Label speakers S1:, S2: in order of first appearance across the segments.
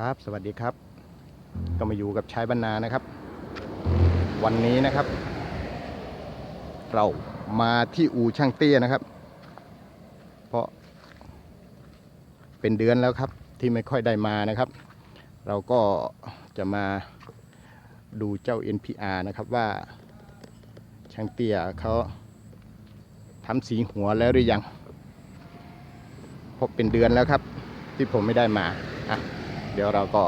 S1: ครับ สวัสดีครับ ก็มาอยู่กับชายบรรณานะครับ วันนี้นะครับ เรามาที่อู่ช่างเตี้ยนะครับ เพราะเป็นเดือนแล้วครับที่ไม่ค่อยได้มานะครับ เราก็จะมาดูเจ้า NPR นะครับว่าช่างเตี้ยเขาทำสีหัวแล้วหรือยังเพราะเป็นเดือนแล้วครับ ที่ผมไม่ได้มาอะ เดี๋ยวเราก็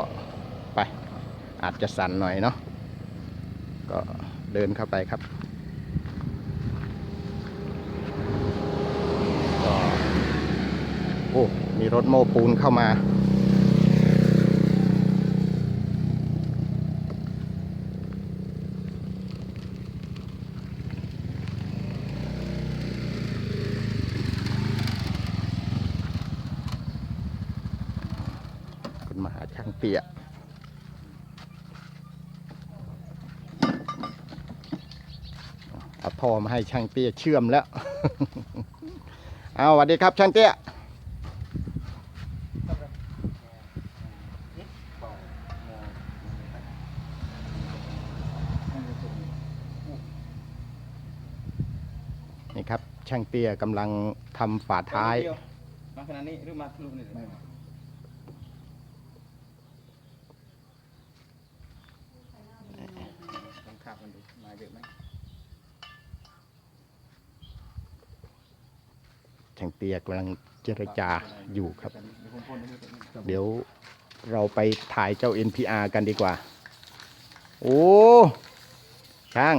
S1: ไปอาจจะสั่นหน่อยเนาะก็เดินเข้าไปครับก็โอ้มีรถโม้ปูนเข้ามา คุณมาหาช่างเตี้ยเอาท่อมาให้ช่างเตี้ยเชื่อมแล้ว เอาสวัสดีครับช่างเตี้ยนี่ครับช่างเตี้ยกำลังทำฝาท้าย
S2: มาขนาดนี้หรือมาทะลุนี่ ไม่มาลองขับมันดูมาเยอะไหม
S1: ช่างเตี้ยกำลังเจรจาอยู่ครับ
S2: เดี๋ยวผมพ่นให้ดู
S1: เดี๋ยวเราไปถ่ายเจ้า NPR กันดีกว่า โอ้ ช่าง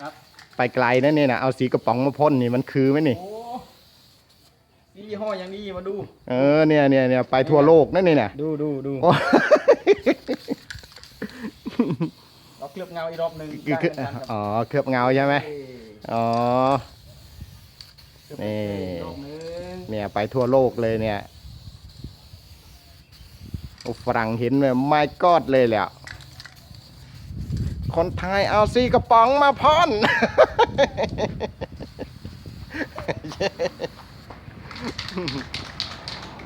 S2: ครับ
S1: ไปไกลนะเนี่ยนะเอาสีกระป๋องมาพ่นนี่มันคือไหมนี่
S2: โอ้นี่ยี่ห้ออย่างนี้มาดู
S1: เออเนี่ยเนี่ยเนี่ยไปทั่วโลกนั่นนี่นะ
S2: ดูดูดู
S1: โอ้
S2: เราเคลือบเงาอีกรอบหนึ่ง
S1: คือคือ
S2: ได้เหมือนกันครับ
S1: อ๋อเคลือบเงาใช่ไหม
S2: เอ้ย
S1: อ๋อ
S2: เคลือบ
S1: นี่
S2: อีกรอบหนึ่ง
S1: เนี่ยไปทั่วโลกเลยเนี่ยโอ้ฝรั่งเห็นเลยไม่กอดเลยแหละคนไทยเอาซีกระป๋องมาพ่น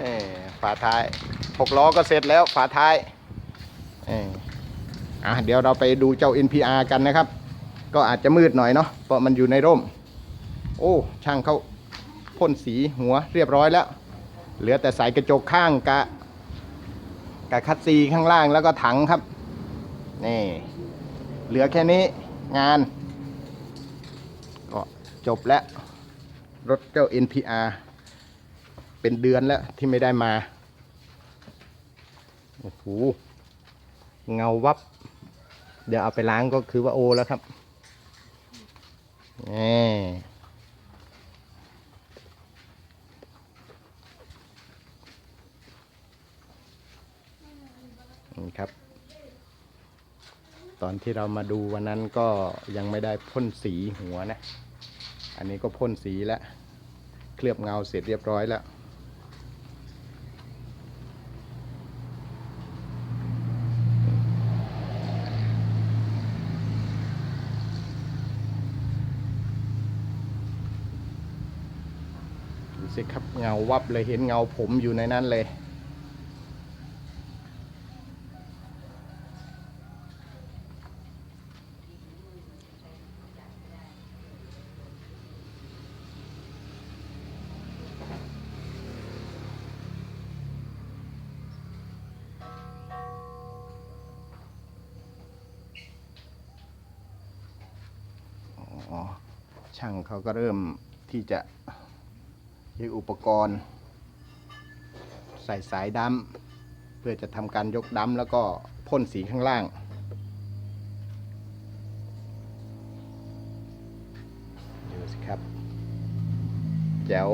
S1: เอ้ฝาท้ายหกล้อก็เสร็จแล้วฝาท้ายเออ อะเดี๋ยวเราไปดูเจ้า NPR กันนะครับ ก็อาจจะมืดหน่อยเนาะเพราะมันอยู่ในร่ม โอ้ช่างเขาพ่นสีหัวเรียบร้อยแล้ว เหลือแต่ใส่กระจกข้างกะกะคัดซีข้างล่างแล้วก็ถังครับนี่เหลือแค่นี้งาน ก็จบแล้ว รถเจ้า NPR เป็นเดือนแล้วที่ไม่ได้มา โอ้โห เงาวับ เดี๋ยวเอาไปล้างก็คือว่าโอแล้วครับนี่ครับ ตอนที่เรามาดูวันนั้นก็ยังไม่ได้พ่นสีหัวนะ อันนี้ก็พ่นสีแล้ว เคลือบเงาเสร็จเรียบร้อยแล้ว ดูสิครับเงาวับเลยเห็นเงาผมอยู่ในนั้นเลย ช่างเขาก็เริ่มที่จะ ใช้อุปกรณ์ ใส่สายดัมเพื่อจะทำการยกดัมแล้วก็พ่นสีข้างล่าง ดูสิครับแจ๋ว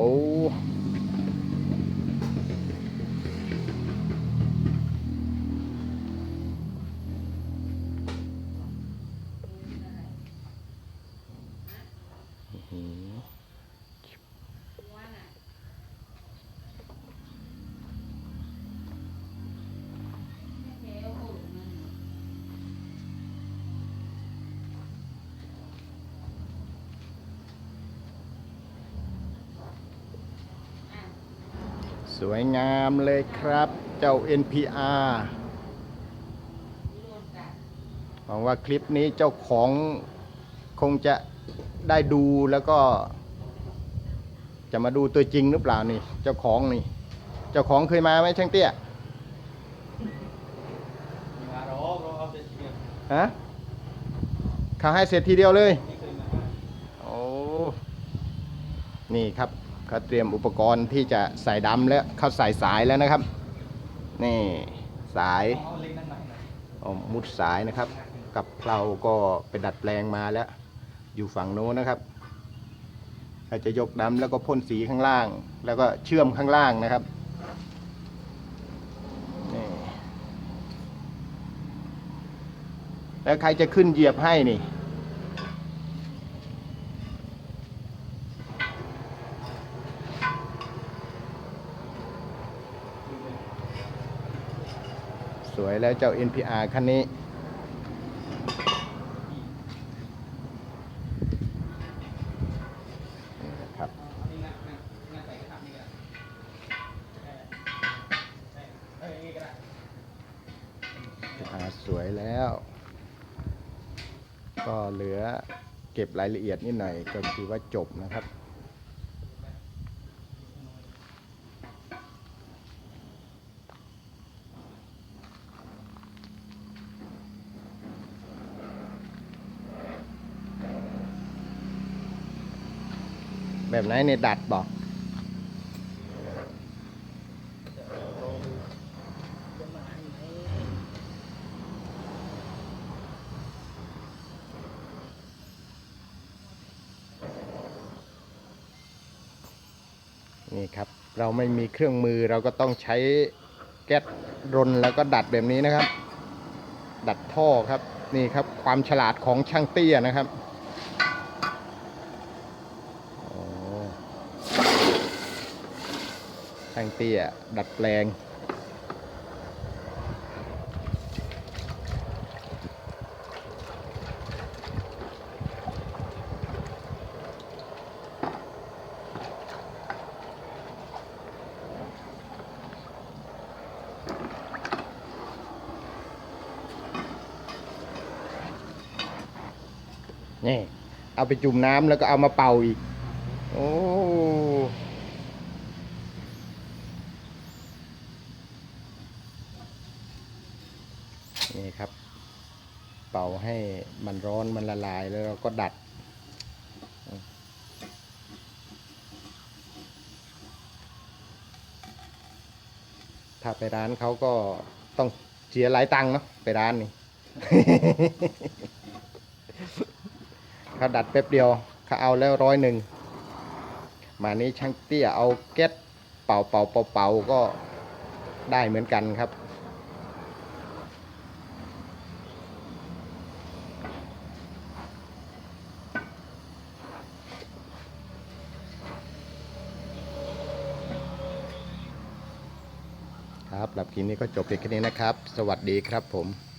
S1: วยงามเลยครับ เจ้า NPR หวังว่าคลิปนี้เจ้าของคงจะได้ดูแล้วก็ จะมาดูตัวจริงหรือเปล่านี่ เจ้าของนี่ เจ้าของเคยมาไหมช่างเตี้ย
S2: มีมารอบเราเอาเสร็จทีเดียว
S1: ฮะเขาให้เสร็จทีเดียวเลย โอ้ นี่ครับ เขาเตรียมอุปกรณ์ที่จะใส่ดำแล้วเขาใส่สายแล้วนะครับ นี่สาย
S2: อาเล็กนั่นหน่อยหน่อย
S1: อ๋อมุดสายนะครับ กับเพลาก็ไปดัดแปลงมาแล้ว อยู่ฝั่งโน้นนะครับเราจะยกดำแล้วก็พ่นสีข้างล่าง แล้วก็เชื่อมข้างล่างนะครับนี่แล้วใครจะขึ้นเหยียบให้นี่ ส วยแล้วเจ้า NPR คันนี้ ครับ NPR สวยแล้ว ก็เหลือเก็บรายละเอียดนิดหน่อยก็คือว่าจบนะครับ แบบไหนเนี่ยดัดบอกนี่ครับ เราไม่มีเครื่องมือเราก็ต้องใช้แก๊สรนแล้วก็ดัดแบบนี้นะครับ ดัดท่อครับ นี่ครับความฉลาดของช่างเตี้ยนะครับโอ้ ช่างเตี้ยดัดแปลง นี่ เอาไปจุ่มน้ำแล้วก็เอามาเป่าอีก โอ้ นี่ครับ เป่าให้มันร้อนมันละลายแล้วเราก็ดัด ถ้าไปร้านเขาก็ต้องเสียหลายตังค์เนาะไปร้านนี่เขาดัดแป๊บเดียวเขาเอาแล้วร้อยหนึ่งมานี้ช่างเตี้ยเอาแก๊สเป่าเป่าเป่าเป่าก็ได้เหมือนกันครับ หรับหลับกินนี้ก็จบเพียงแค่นี้นะครับ สวัสดีครับผม